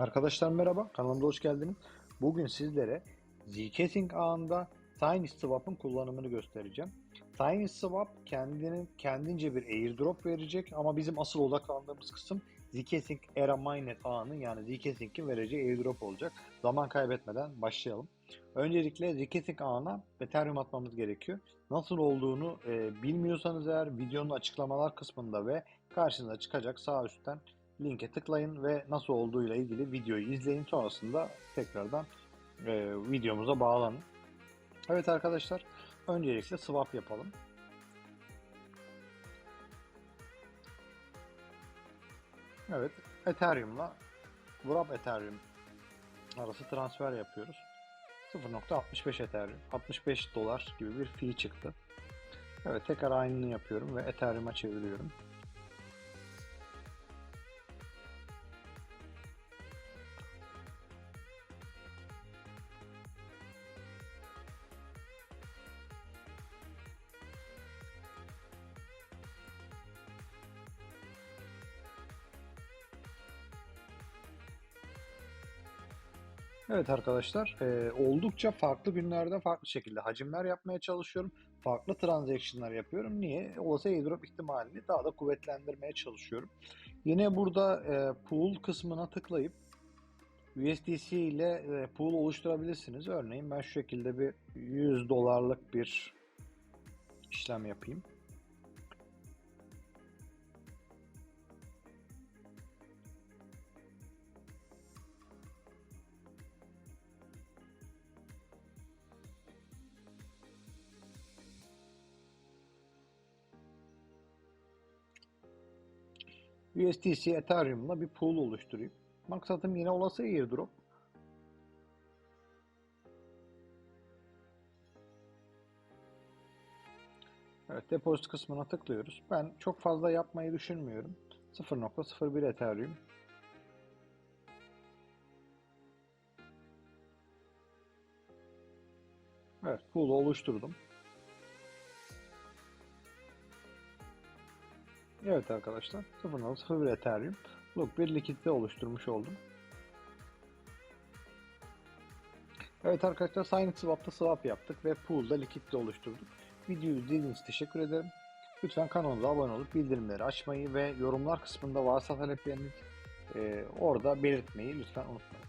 Arkadaşlar merhaba, kanalımda hoş geldiniz. Bugün sizlere Zcasing ağında TinySwap'ın kullanımını göstereceğim. TinySwap kendinin kendince bir airdrop verecek ama bizim asıl odaklandığımız kısım Zcasing Era Mainnet ağının yani Zcasing'in vereceği airdrop olacak. Zaman kaybetmeden başlayalım. Öncelikle Zcasing ağına Ethereum atmamız gerekiyor. Nasıl olduğunu e, bilmiyorsanız eğer videonun açıklamalar kısmında ve karşınıza çıkacak sağ üstten linke tıklayın ve nasıl olduğuyla ilgili videoyu izleyin. Sonrasında tekrardan e, videomuza bağlanın. Evet arkadaşlar, öncelikle swap yapalım. Evet, Ethereum'la Wrap Ethereum arası transfer yapıyoruz. 0.65 Ethereum, 65 dolar gibi bir fee çıktı. Evet, tekrar aynını yapıyorum ve Ethereum'a çeviriyorum. Evet arkadaşlar, e, oldukça farklı günlerde farklı şekilde hacimler yapmaya çalışıyorum. Farklı transaction'lar yapıyorum. Niye? Olası airdrop ihtimalini daha da kuvvetlendirmeye çalışıyorum. Yine burada e, pool kısmına tıklayıp USDC ile e, pool oluşturabilirsiniz. Örneğin ben şu şekilde bir 100 dolarlık bir işlem yapayım. USDC Ethereum'la bir pool oluşturayım. Maksatım yine olası airdrop. Evet, depozit kısmına tıklıyoruz. Ben çok fazla yapmayı düşünmüyorum. 0.01 Ethereum. Evet, pool'u oluşturdum. Evet arkadaşlar 0.01 Ethereum Look bir likitte oluşturmuş oldum. Evet arkadaşlar SignSwap'ta swap yaptık ve pool'da likitte oluşturduk. Videoyu izlediğiniz teşekkür ederim. Lütfen kanalımıza abone olup bildirimleri açmayı ve yorumlar kısmında varsa talepleriniz e, orada belirtmeyi lütfen unutmayın.